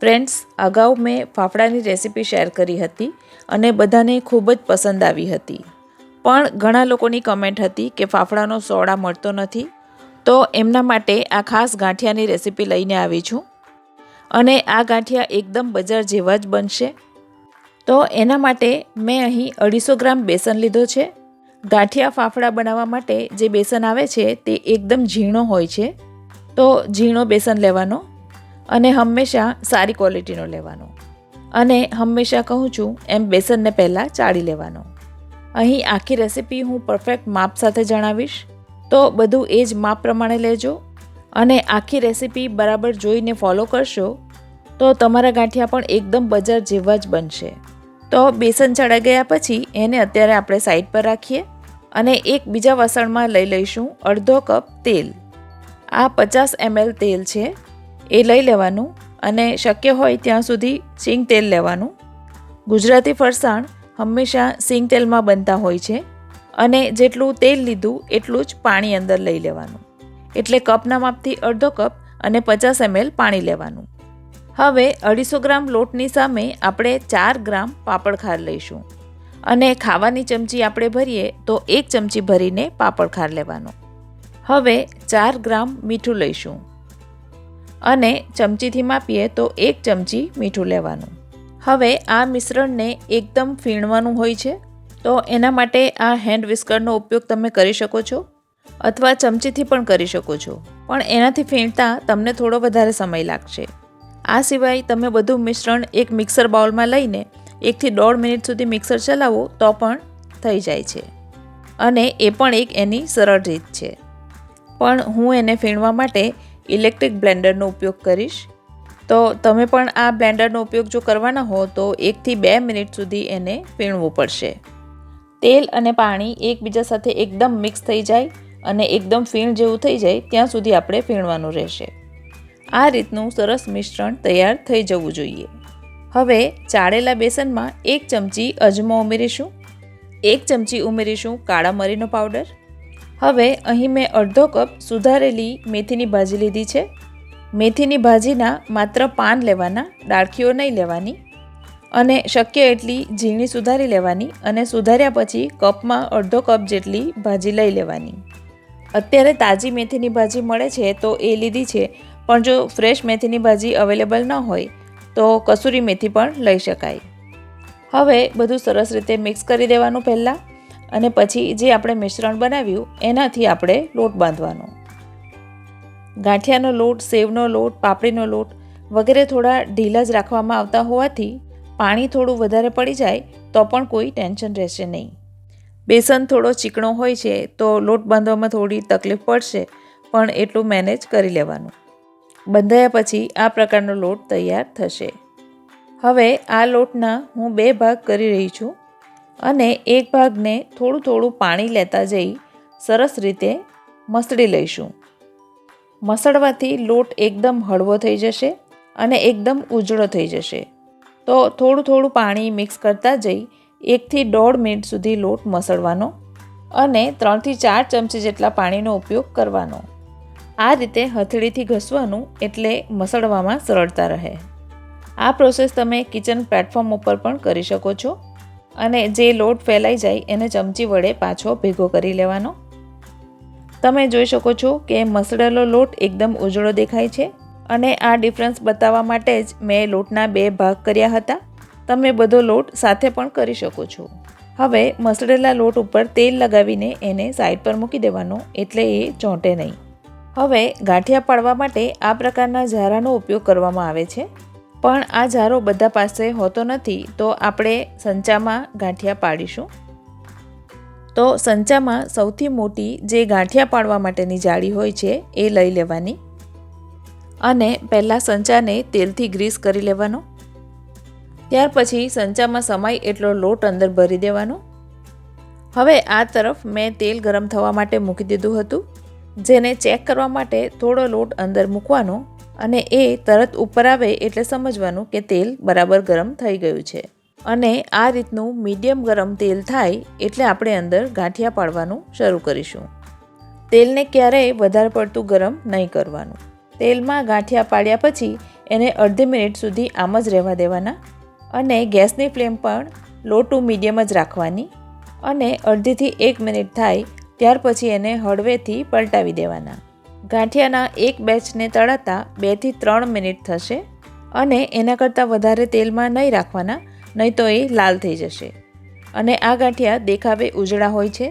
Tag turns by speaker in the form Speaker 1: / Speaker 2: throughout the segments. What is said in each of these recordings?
Speaker 1: Friends, અગાઉ મેં ફાફડાની recipe share કરી હતી અને બધાને ખૂબ જ પસંદ આવી હતી. પણ ઘણા લોકોની કમેન્ટ હતી કે ફાફડાનો સોડા મળતો નથી, તો એમના માટે આ ખાસ ગાંઠિયાની રેસિપી લઈને આવી છું. અને આ ગાંઠિયા એકદમ બજાર જેવા જ બનશે. તો એના માટે મેં અહીં અઢીસો ગ્રામ બેસન લીધો છે. ગાંઠિયા ફાફડા બનાવવા માટે જે બેસન આવે છે તે એકદમ ઝીણો હોય છે. તો ઝીણો બેસન લેવાનો. અને હંમેશા સારી ક્વોલિટીનો લેવાનો. અને હંમેશા કહું છું, એમ બેસનને પહેલાં ચાળી લેવાનો. અહીં આખી રેસીપી હું પરફેક્ટ માપ સાથે જણાવીશ, તો બધું એ જ માપ પ્રમાણે લેજો. અને આખી રેસીપી બરાબર જોઈને ફોલો કરશો, તો તમારા ગાંઠિયા પણ એકદમ બજાર જેવા જ બનશે. તો બેસન ચડાઈ ગયા પછી એને અત્યારે આપણે સાઈડ પર રાખીએ અને એક બીજા વાસણમાં લઈ લઈશું અડધો કપ તેલ. આ પચાસ એમએલ તેલ છે. એ લઈ લેવાનું અને શક્ય હોય ત્યાં સુધી સિંગ તેલ લેવાનું. ગુજરાતી ફરસાણ હંમેશા સિંગ તેલમાં બનતા હોય છે અને જેટલું તેલ લીધું એટલું જ પાણી અંદર લઈ લેવાનું. એટલે કપના માપથી અડધો કપ અને પચાસ એમએલ પાણી લેવાનું. હવે અઢીસો ગ્રામ લોટની સામે આપણે ચાર ગ્રામ પાપડ ખાર લઈશું. અને ખાવાની ચમચી આપણે ભરીએ તો એક ચમચી ભરીને પાપડ ખાર લેવાનો. હવે ચાર ગ્રામ મીઠું લઈશું. અને ચમચીથી માપીએ તો એક ચમચી મીઠું લેવાનું. હવે આ મિશ્રણને એકદમ ફીણવાનું હોય છે, તો એના માટે આ હેન્ડ વિસ્કરનો ઉપયોગ તમે કરી શકો છો, અથવા ચમચીથી પણ કરી શકો છો, પણ એનાથી ફીણતા તમને થોડો વધારે સમય લાગશે. આ સિવાય તમે બધું મિશ્રણ એક મિક્સર બાઉલમાં લઈને એકથી દોઢ મિનિટ સુધી મિક્સર ચલાવો તો પણ થઈ જાય છે. અને એ પણ એક એની સરળ રીત છે. પણ હું એને ફીણવા માટે ઇલેક્ટ્રિક બ્લેન્ડરનો ઉપયોગ કરીશ. તો તમે પણ આ બ્લેન્ડરનો ઉપયોગ જો કરવાના હો, તો એકથી બે મિનિટ સુધી એને ફીણવું પડશે. તેલ અને પાણી એકબીજા સાથે એકદમ મિક્સ થઈ જાય અને એકદમ ફીણ જેવું થઈ જાય, ત્યાં સુધી આપણે ફીણવાનું રહેશે. આ રીતનું સરસ મિશ્રણ તૈયાર થઈ જવું જોઈએ. હવે ચાળેલા બેસનમાં એક ચમચી અજમો ઉમેરીશું. એક ચમચી ઉમેરીશું કાળા મરીનો પાવડર. હવે અહીં મેં અડધો કપ સુધારેલી મેથીની ભાજી લીધી છે. મેથીની ભાજીના માત્ર પાન લેવાના ડાળખીઓ નહીં લેવાની. અને શક્ય એટલી ઝીણી સુધારી લેવાની અને સુધાર્યા પછી કપમાં અડધો કપ જેટલી ભાજી લઈ લેવાની. અત્યારે તાજી મેથીની ભાજી મળે છે તો એ લીધી છે, પણ જો ફ્રેશ મેથીની ભાજી અવેલેબલ ન હોય, તો કસૂરી મેથી પણ લઈ શકાય. હવે બધું સરસ રીતે મિક્સ કરી દેવાનું પહેલાં. અને પછી જે આપણે મિશ્રણ બનાવ્યું, એનાથી આપણે લોટ બાંધવાનો. ગાંઠિયાનો લોટ, સેવનો લોટ, પાપડીનો લોટ વગેરે થોડા ઢીલા જ રાખવામાં આવતા હોવાથી પાણી થોડું વધારે પડી જાય, તો પણ કોઈ ટેન્શન રહેશે નહીં. બેસન થોડો ચીકણો હોય છે, તો લોટ બાંધવામાં થોડી તકલીફ પડશે, પણ એટલું મેનેજ કરી લેવાનું. બંધાયા પછી આ પ્રકારનો લોટ તૈયાર થશે. હવે આ લોટના હું બે ભાગ કરી રહી છું. અને એક ભાગને થોડું થોડું પાણી લેતા જઈ સરસ રીતે મસળી લઈશું. મસળવાથી લોટ એકદમ હળવો થઈ જશે અને એકદમ ઉજળો થઈ જશે. તો થોડું થોડું પાણી મિક્સ કરતા જઈ એકથી દોઢ મિનિટ સુધી લોટ મસળવાનો અને ત્રણથી ચાર ચમચી જેટલા પાણીનો ઉપયોગ કરવાનો. આ રીતે હથેળીથી ઘસવાનું એટલે મસળવામાં સરળતા રહે. આ પ્રોસેસ તમે કિચન પ્લેટફોર્મ ઉપર પણ કરી શકો છો. અને જે લોટ ફેલાઈ જાય એને ચમચી વડે પાછો ભેગો કરી લેવાનો. તમે જોઈ શકો છો કે મસળેલો લોટ એકદમ ઉજળો દેખાય છે અને આ ડિફરન્સ બતાવવા માટે જ મેં લોટના બે ભાગ કર્યા હતા. તમે બધો લોટ સાથે પણ કરી શકો છો. હવે મસળેલા લોટ ઉપર તેલ લગાવીને એને સાઈડ પર મૂકી દેવાનો એટલે એ ચોંટે નહીં. હવે ગાંઠિયા પાડવા માટે આ પ્રકારના ઝારાનો ઉપયોગ કરવામાં આવે છે. પણ આ ઝારો બધા પાસે હોતો નથી, તો આપણે સંચામાં ગાંઠિયા પાડીશું. તો સંચામાં સૌથી મોટી જે ગાંઠિયા પાડવા માટેની જાળી હોય છે, એ લઈ લેવાની. અને પહેલાં સંચાને તેલથી ગ્રીસ કરી લેવાનો. ત્યાર પછી સંચામાં સમાય એટલો લોટ અંદર ભરી દેવાનો. હવે આ તરફ મેં તેલ ગરમ થવા માટે મૂકી દીધું હતું, જેને ચેક કરવા માટે થોડો લોટ અંદર મૂકવાનો. અને એ તરત ઉપર આવે એટલે સમજવાનું કે તેલ બરાબર ગરમ થઈ ગયું છે. અને આ રીતનું મીડિયમ ગરમ તેલ થાય એટલે આપણે અંદર ગાંઠિયા પાડવાનું શરૂ કરીશું. તેલને ક્યારેય વધારે પડતું ગરમ નહીં કરવાનું. તેલમાં ગાંઠિયા પાડ્યા પછી એને અડધી મિનિટ સુધી આમ જ રહેવા દેવાના અને ગેસની ફ્લેમ પણ લો ટુ મીડિયમ જ રાખવાની અને અડધીથી એક મિનિટ થાય ત્યાર પછી એને હળવેથી પલટાવી દેવાના. ગાંઠિયાના એક બેચને તળાતા બેથી ત્રણ મિનિટ થશે અને એના કરતાં વધારે તેલમાં નહીં રાખવાના, નહીં તો એ લાલ થઈ જશે. અને આ ગાંઠિયા દેખાવે ઉજળા હોય છે,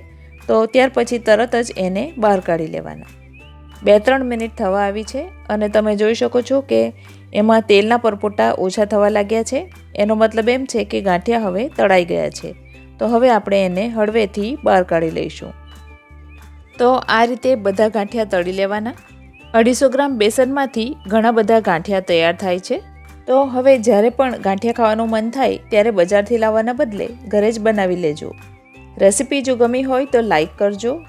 Speaker 1: તો ત્યાર પછી તરત જ એને બહાર કાઢી લેવાના. બે ત્રણ મિનિટ થવા આવી છે અને તમે જોઈ શકો છો કે એમાં તેલના પરપોટા ઓછા થવા લાગ્યા છે. એનો મતલબ એમ છે કે ગાંઠિયા હવે તળાઈ ગયા છે. તો હવે આપણે એને હળવેથી બહાર કાઢી લઈશું. તો આ રીતે બધા ગાંઠિયા તળી લેવાના. અઢીસો ગ્રામ બેસનમાંથી ઘણા બધા ગાંઠિયા તૈયાર થાય છે. તો હવે જ્યારે પણ ગાંઠિયા ખાવાનું મન થાય ત્યારે બજારથી લાવવાના બદલે ઘરે જ બનાવી લેજો. રેસિપી જો ગમી હોય તો લાઈક કરજો.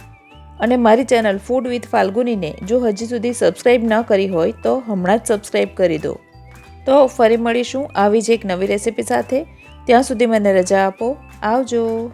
Speaker 1: અને મારી ચેનલ ફૂડ વિથ ફાલ્ગુનીને જો હજી સુધી સબસ્ક્રાઈબ ન કરી હોય તો હમણાં જ સબસ્ક્રાઈબ કરી દો. તો ફરી મળીશું આવી જ એક નવી રેસિપી સાથે. ત્યાં સુધી મને રજા આપો. આવજો.